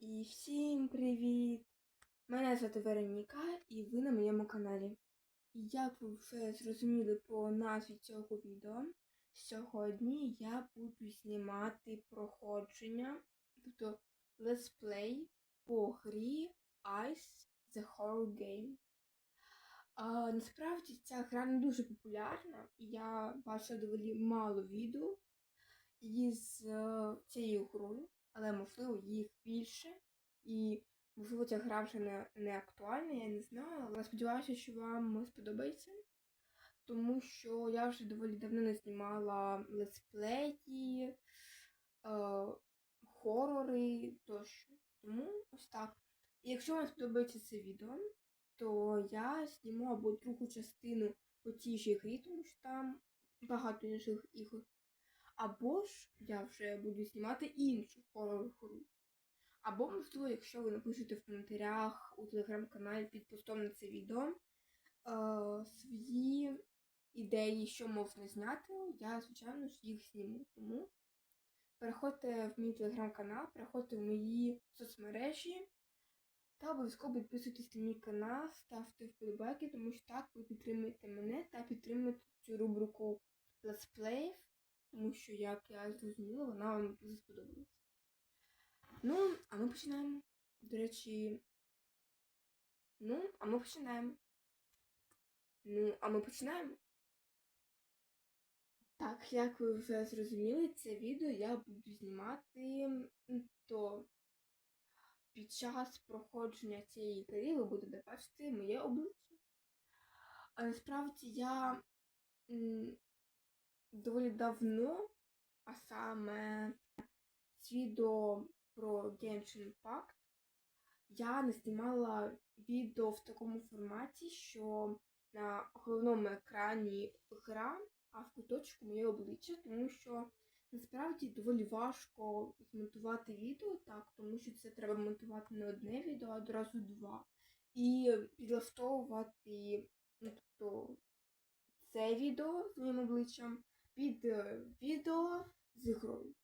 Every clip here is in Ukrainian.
І всім привіт! Мене звати Вероніка і ви на моєму каналі. Як ви вже зрозуміли по назві цього відео, сьогодні я буду знімати проходження, тобто летсплей по грі Ice The Horror Game. А, насправді ця гра не дуже популярна, і я бачила доволі мало відео із е, цією грою, але можливо їх більше. І можливо ця гра вже не, не актуальна, я не знаю, але сподіваюся, що вам сподобається. Тому що я вже доволі давно не знімала летсплеї, е, хорори тощо. Тому ось так. І якщо вам сподобається це відео, то я зніму або другу частину по тій же грі, тому що там багато інших ігор. Або ж я вже буду знімати іншу хоррор гру. Або, можливо, якщо ви напишете в коментарях у телеграм-каналі під постом на це відео е, свої ідеї, що можна зняти, я, звичайно ж, їх зніму. Тому переходьте в мій телеграм-канал, переходьте в мої соцмережі та обов'язково підписуйтесь на мій канал, ставте вподобайки, тому що так ви підтримуєте мене та підтримуєте цю рубрику летсплеїв, тому що, як я зрозуміла, вона вам дуже сподобалась. Ну, а ми починаємо. До речі. Ну, а ми починаємо. Ну, а ми починаємо. Так, як ви вже зрозуміли, це відео я буду знімати то під час проходження цієї гри ви будете бачити моє обличчя. А насправді я доволі давно, а саме з відео про Genshin Impact, я не знімала відео в такому форматі, що на головному екрані гра, а в куточку моє обличчя, тому що насправді доволі важко змонтувати відео так, тому що це треба монтувати не одне відео, а одразу два. І підлаштовувати ну, тобто, це відео з моїм обличчям під е, відео з грою.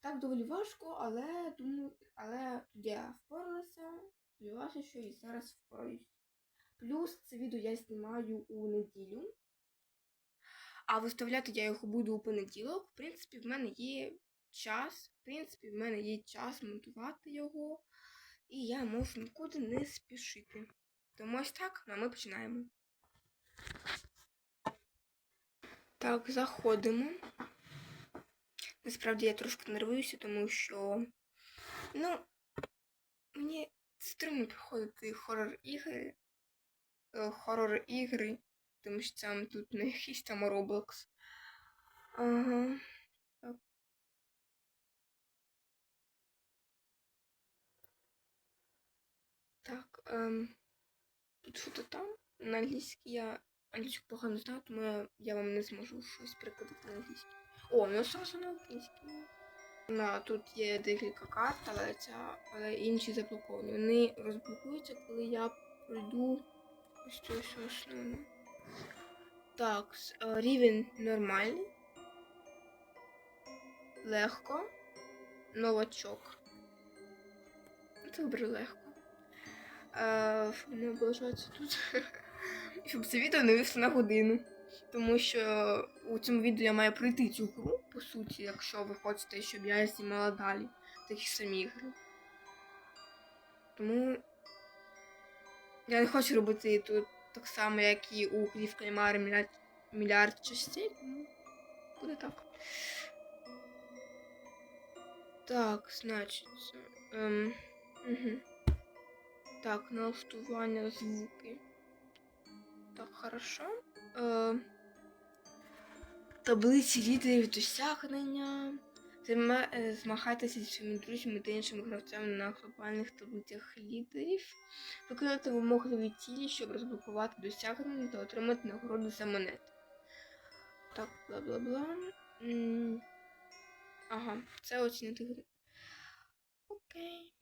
Так доволі важко, але думаю, але я впоралася. Сподіваюся, що і зараз впораюсь. Плюс це відео я знімаю у неділю. А виставляти я його буду у понеділок. В принципі, в мене є час. В принципі, в мене є час монтувати його. І я можу нікуди не спішити. Тому ось так, а ми починаємо. Так, заходимо. Насправді я трошки нервуюся, тому що. Ну, мені стрімно проходити хорор ігри. Хорор ігри, тому що там тут не якийсь там Roblox. Ага. Так. Так, ем, тут що-то там. На англійській я англійську погано знаю, тому я, вам не зможу щось прикладати на англійській. О, ну сразу на українській. На, тут є декілька карт, але, ця, але інші заблоковані. Вони розблокуються, коли я пройду ось цю основну. Так, е, рівень нормальний. Легко. Новачок. Виберу легко. Е, не облажатися тут. Щоб це відео не вийшло на годину. Тому що у цьому відео я маю пройти цю гру, по суті, якщо ви хочете, щоб я знімала далі такі самі ігри. Тому я не хочу робити тут так само, як і у Клів Кальмари мільярд, мільярд частей, буде так. Так, значить. Ем, угу. Так, налаштування звуки. Так, хорошо. Е, таблиці лідерів досягнення. Е, зі своїми друзями та іншими гравцями на глобальних таблицях лідерів. Виконати вимогливі цілі, щоб розблокувати досягнення та отримати нагороду за монети. Так, бла бла бла. Ага, це оцінити гру. Окей.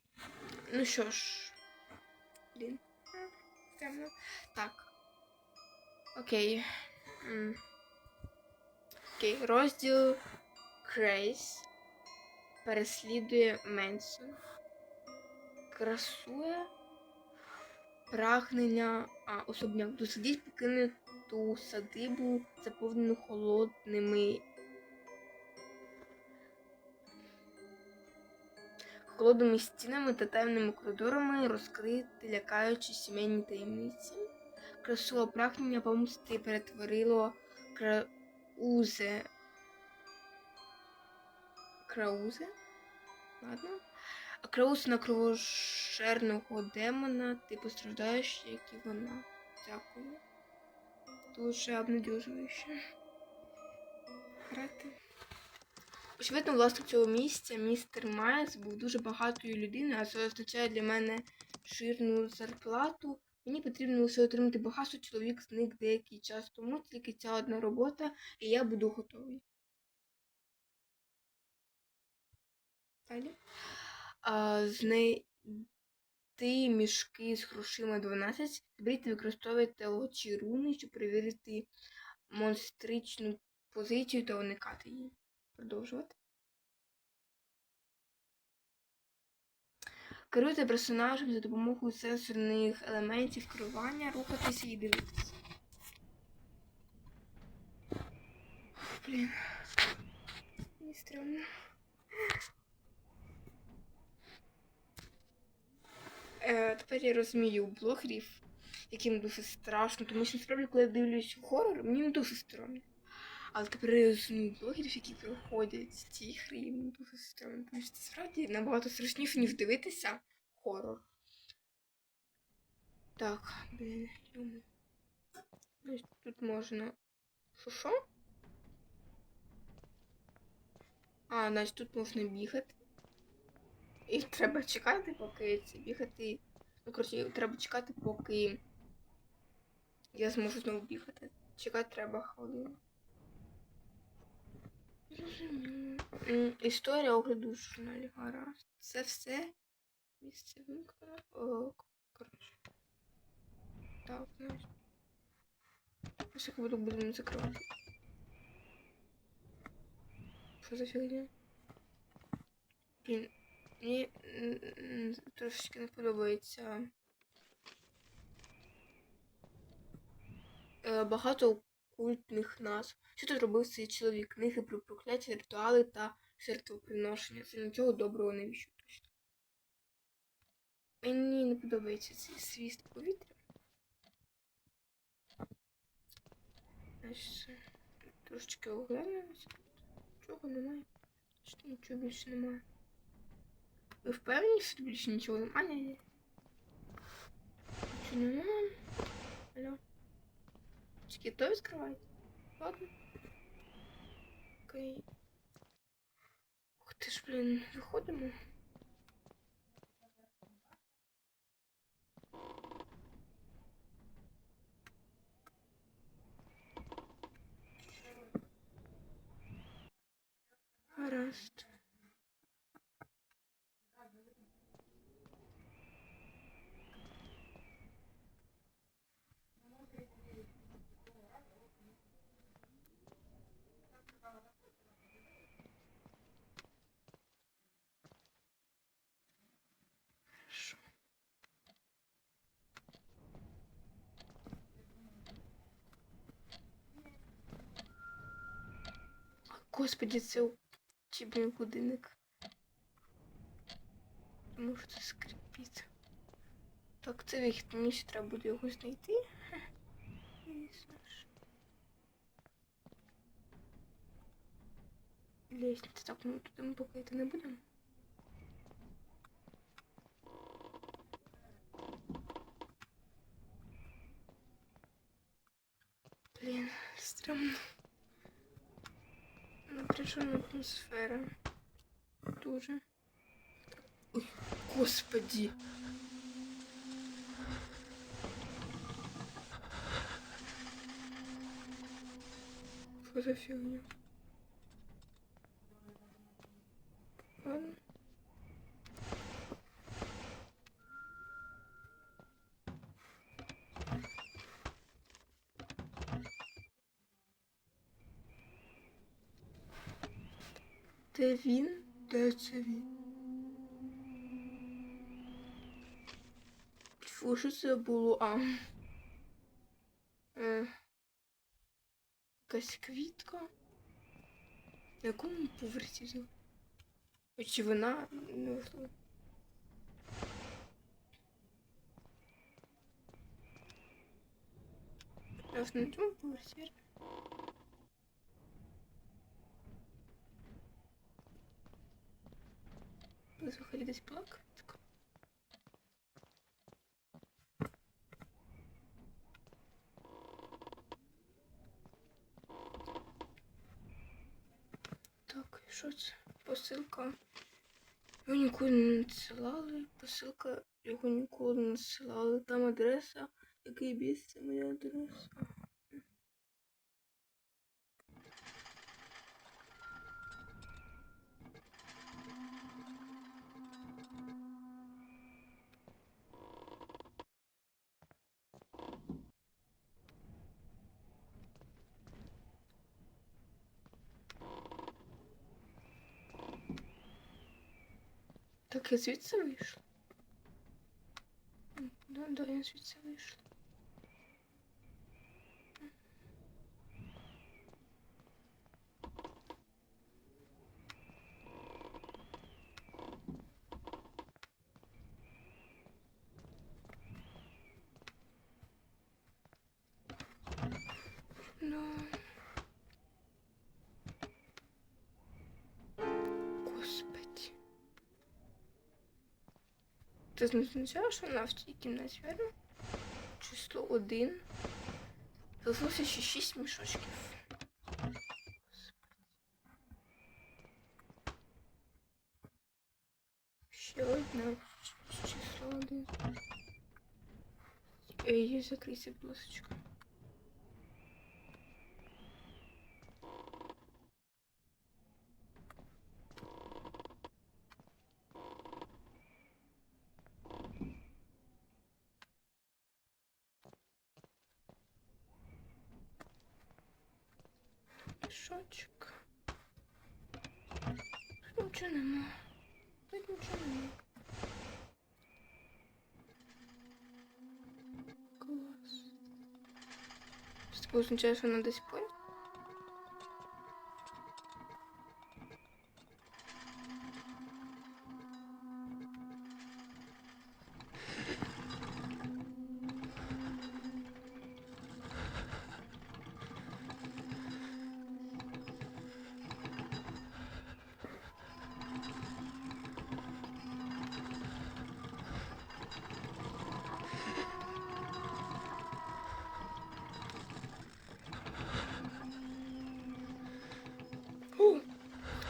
Ну що ж. Блін. Так. Окей. Окей, розділ Крейс переслідує Менсон. красує прагнення, а особняк. Досидіть покинуту садибу, заповнену холодними. Холодними стінами та темними коридорами розкрити лякаючі сімейні таємниці. Красу прагнення помсти перетворило краузе. Краузе? Ладно. А Краус на кровожерного демона, ти постраждаєш, як і вона. Дякую. Дуже обнадіжуюче. Грати. Очевидно, власник цього місця, містер Майс, був дуже багатою людиною, а це означає для мене жирну зарплату. Мені потрібно лише отримати багато чоловік зник деякий час тому, тільки ця одна робота, і я буду готовий. Далі. А, знайти мішки з грошима 12. Зберіть та використовуйте очі руни, щоб перевірити монстричну позицію та уникати її. Продовжувати. Керуйте персонажем за допомогою сенсорних елементів керування, рухатися і дивитися. Блін. Мені стрімно. Е, тепер я розумію блогерів, яким дуже страшно, тому що насправді, коли я дивлюсь хорор, мені не дуже стрьомно. Але тепер розумію блогерів, які проходять ці ігри, і мені дуже стрьомно, тому що це справді набагато страшніше, ніж дивитися хорор. Так, блін, йому. Тут можна. Що що? А, значить тут можна бігати. І треба чекати, поки це бігати. Ну, коротше, треба чекати, поки я зможу знову бігати. Чекати треба хвилину. Історія огляду в журналі гаразд. Це все. Місце вимкнено. Коротше. Так, знаєш. Ось як будемо закривати. Що за фігня? Блін, Мені трошечки не подобається. Е, Багато окультних назв. Що тут робив цей чоловік? Книги про прокляття, ритуали та жертвоприношення. Це нічого доброго не віщу точно. Мені не подобається цей свіст повітря. Трошечки оглянемося. Нічого немає. Значить, нічого більше немає. Ви впевнені, що більше нічого немає? Ні. Чи немає? Алло. Чекай, то відкривається? Ладно. Окей. Ух ти ж, блін, виходимо. Гаразд. Хорошо. Господи, це чи будинок. Тому що це скрипить. Так, це вихід, мені ще треба буде його знайти. Ясно так, ну туди ми поки йти не будемо. Блін, стрімно. Напряжена атмосфера. Ой, господи. Что за фигня? Ладно. Де він? Де це він? Фу, що це було? А. Е. Якась квітка. На якому поверсі? Чи вона? Неважливо. Я ж на цьому поверсі. Взагалі десь плакатка. Так, що це? Посилка. Його ніколи не надсилали. Посилка його ніколи не надсилали. Там адреса. Який біс, це моя адреса. Так, я звідси вийшла. М, Да, я звідси вийшла. Да. Не означає, що вона в цій кімнаті, верно? Число один. Залишилося ще шість мішочків. Ще одне число один. Ей, закрийся, будь. Мішочок. Тут нічого нема. Тут нічого нема. Клас. Це означає, що вона десь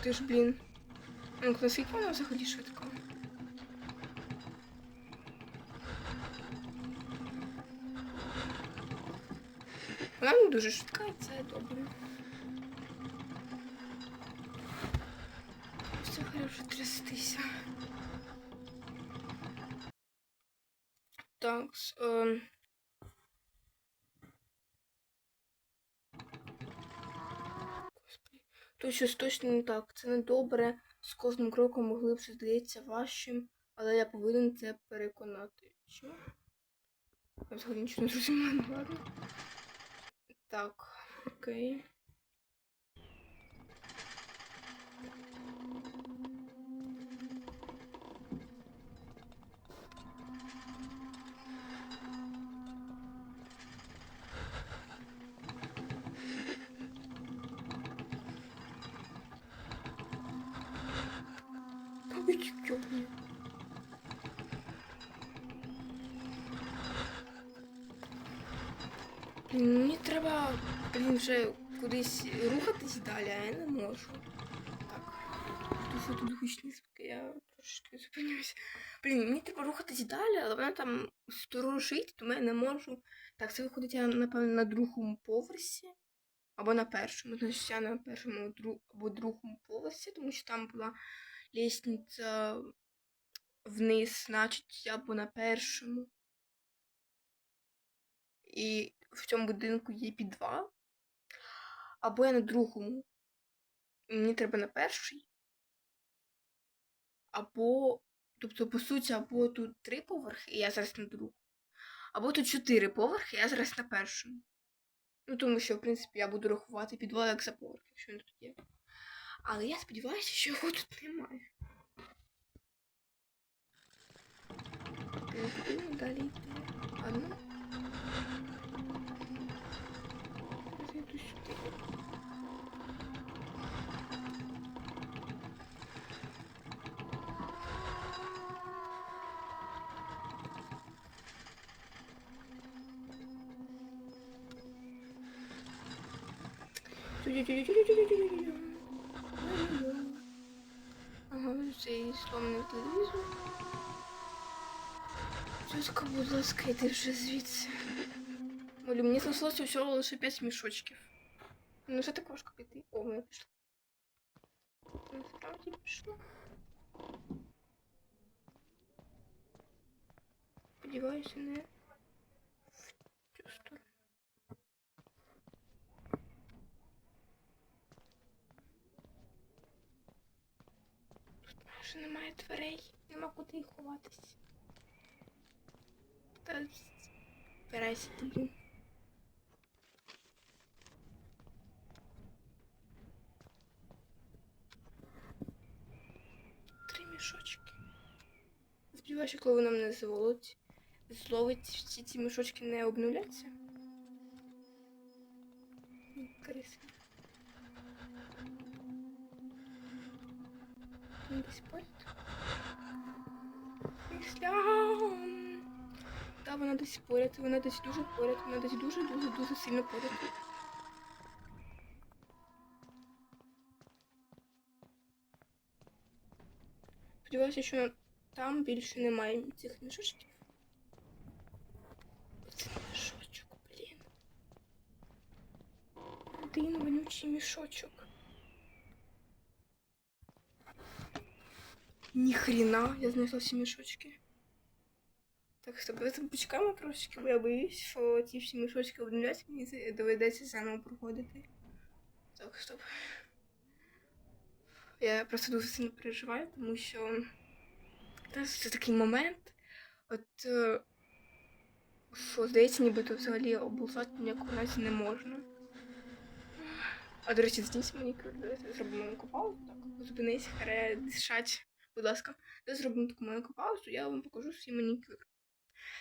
ти ж, блін. Ну, наскільки вона взагалі швидко? Вона не дуже швидка, То щось точно не так. Це не добре. З кожним кроком глибше здається важчим, але я повинен це переконати. Що? Я взагалі нічого не зрозуміла, ладно. Так, окей. Ой, ёбаный. Блін, мені треба, вже кудись рухатись далі, а я не можу. Так. Дуже тут гучні звуки, я трошки зупинюся. Блін, мені треба рухатись далі, але вона там сторожить, тому я не можу. Так, це виходить, я, напевно, на другому поверсі. Або на першому. Значить, я на першому або другому поверсі, тому що там була лестниця вниз, значить, я або на першому. І в цьому будинку є підвал. Або я на другому. Мені треба на перший. Або, тобто, по суті, або тут три поверхи, і я зараз на другому. Або тут чотири поверхи, я зараз на першому. Ну, тому що, в принципі, я буду рахувати підвал як за поверх, якщо він тут є. Але я сподіваюся, що його тут немає. Далі йти. Ладно. Ага, цей сломний телевізор. Тетка, будь ласка, йди вже звідси. Молю, мені залишилося всього лише 5 мішочків. Ну, вже так важко піти. О, ми пішли. Насправді пішло. Сподіваюся, не Майже немає дверей, нема куди ховатись. Та збирайся ти. Три мішочки. Сподіваюся, коли воно мене зловить, зловить, всі ці мішочки не обнуляться. Криси. Він Десь поряд. Іслям. Та вона десь поряд, вона десь дуже поряд, вона десь дуже-дуже дуже сильно поряд. Сподіваюся, що там більше немає цих мішочків. Оце мішочок, блін. Один вонючий мішочок. Ніхрена, я знайшла всі мішочки. Так, давайте почекаємо трошечки, бо я боюсь, що ті всі мішочки обнуляться, мені доведеться заново проходити. Так, стоп. Я просто дуже сильно переживаю, тому що це такий момент. От е, що здається, нібито взагалі облузати ніякого разі не можна. А до речі, мені давайте зробимо паузу. Так, зупинись, харе, дишать, будь ласка. Я зробимо таку маленьку паузу, я вам покажу свій манікюр.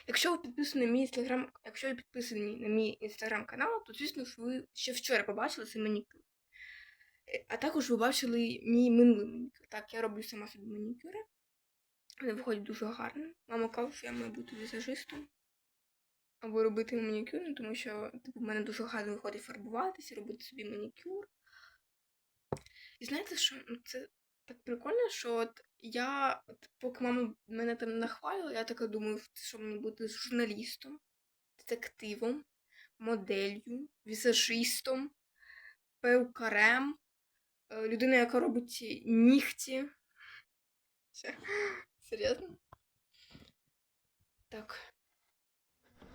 Якщо ви підписані на мій інстаграм, якщо ви підписані на мій інстаграм-канал, то звісно ж ви ще вчора побачили цей манікюр. Е, А також ви бачили мій минулий манікюр. Так, я роблю сама собі манікюри. Вони виходять дуже гарно. Мама каже, що я маю бути візажистом. Або робити манікюр, ну, тому що типу, в мене дуже гарно виходить фарбуватися, робити собі манікюр. І знаєте, що Ну, це так прикольно, що от я, от, поки мама мене там нахвалила, я така думаю, що мені бути журналістом, детективом, моделлю, візажистом, певкарем, е, людиною, яка робить нігті. Все. Серйозно? Так.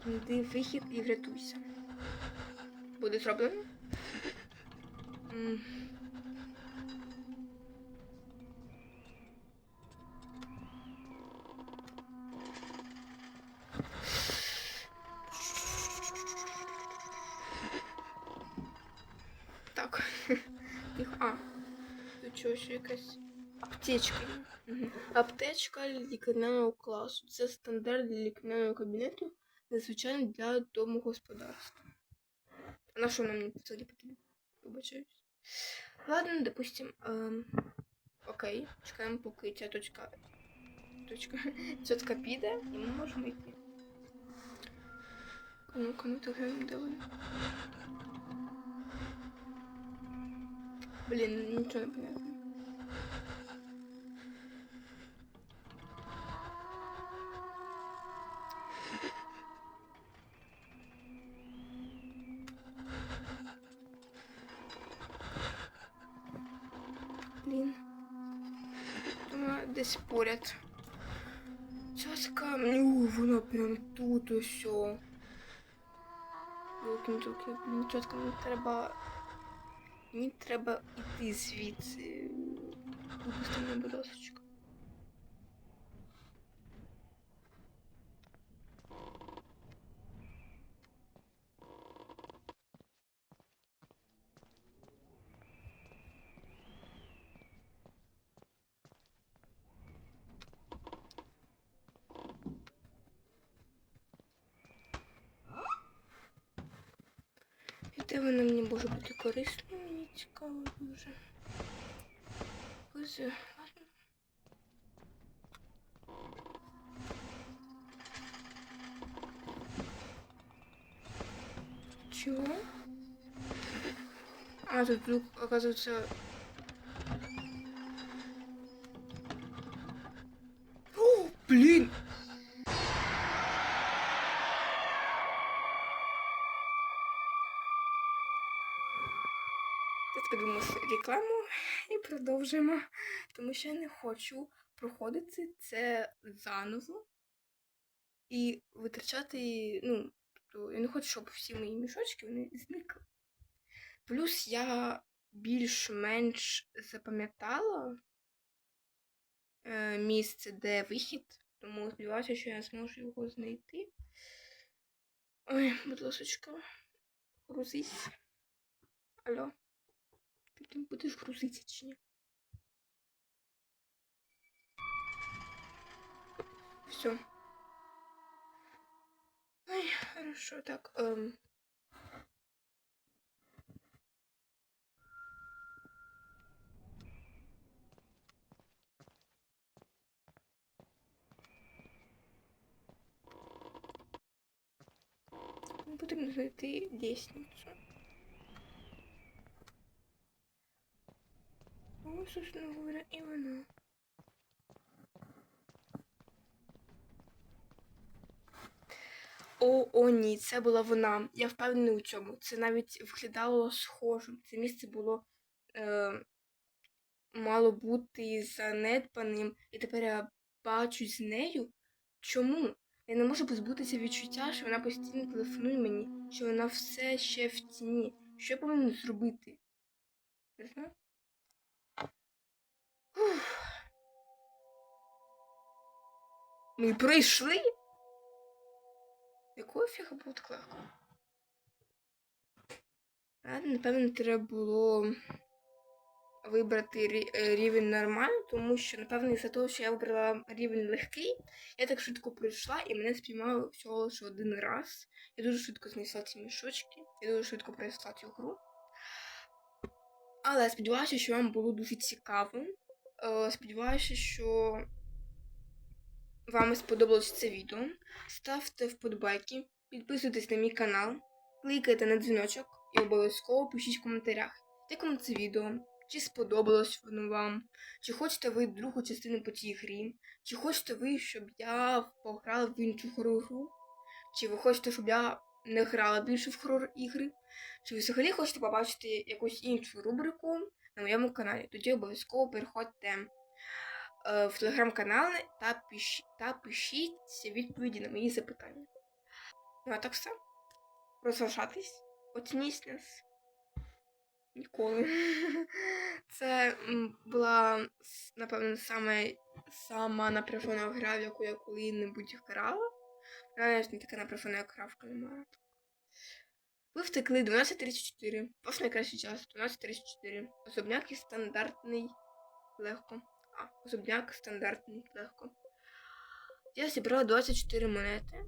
Знайди вихід і врятуйся. Буде зроблено? М. Так. Тихо. А. Чого ще якась аптечка. Аптечка лікарняного класу. Це стандарт для лікарняного кабінету, незвичайно для домогосподарства. А на що нам не взагалі потрібно? Вибачаюсь. Ладно, допустим. ем, окей, чекаємо, поки ця точка. Точка. Тетка піде, і ми можемо йти. Ну-ка, ну так де вони? Блін, нічого не понятно. Блін. Вона десь поряд. Цяцька, ну, вона прям тут ось. Йолки-мтулки, блін, чітко мені треба. Мені треба йти звідси. Випусти мене, будь ласка. Де вона мені може бути корисна? Цікаво дуже. Ось, е. Чего? А, тут оказывается... продовжуємо. Тому що я не хочу проходити це заново і витрачати, ну, тобто я не хочу, щоб всі мої мішочки вони зникли. Плюс я більш-менш запам'ятала е, місце, де вихід, тому сподіваюся, що я зможу його знайти. Ой, будь ласочка, грузись. Алло. Ти будеш грузитися чи ні? Все. Ой, хорошо, так. Эм. Потрібно знайти лестницю. Ось, собственно говоря, і вона. О, о, ні, це була вона. Я впевнений у цьому. Це навіть виглядало схожим. Це місце було е, мало бути занедбаним, і тепер я бачу з нею. Чому? Я не можу позбутися відчуття, що вона постійно телефонує мені, що вона все ще в тіні. Що я повинен зробити? Ми прийшли. Якого фіга було так легко? Напевно, треба було вибрати е, рівень нормально, тому що, напевно, із-за того, що я вибрала рівень легкий, я так швидко прийшла і мене спіймали всього лише один раз. Я дуже швидко знайшла ці мішочки, я дуже швидко пройшла цю гру. Але сподіваюся, що вам було дуже цікаво. Е, Сподіваюся, що вам сподобалось це відео. Ставте вподобайки, підписуйтесь на мій канал, кликайте на дзвіночок і обов'язково пишіть в коментарях, як вам це відео, чи сподобалось воно вам, чи хочете ви другу частину по цій грі, чи хочете ви, щоб я пограла в іншу гру, чи ви хочете, щоб я не грала більше в хоррор ігри, чи ви взагалі хочете побачити якусь іншу рубрику на моєму каналі. Тоді обов'язково переходьте в телеграм-канал та, пиші, та пишіть відповіді на мої запитання. Ну а так все. Розважатись. Оцініть нас. Ніколи. Це була, напевно, саме сама напряжена гра, в яку я коли-небудь грала. Реально не така напряжена, як гра в кальмара. Ви втекли 12.34. Ваш найкращий час 12.34. Особняк і стандартний легко. А, зубняк стандартний легко. Я зібрала 24 монети.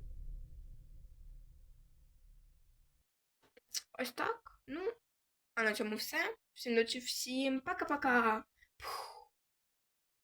Ось так. Ну, а на цьому все. Всім ночі, всім пока-пока!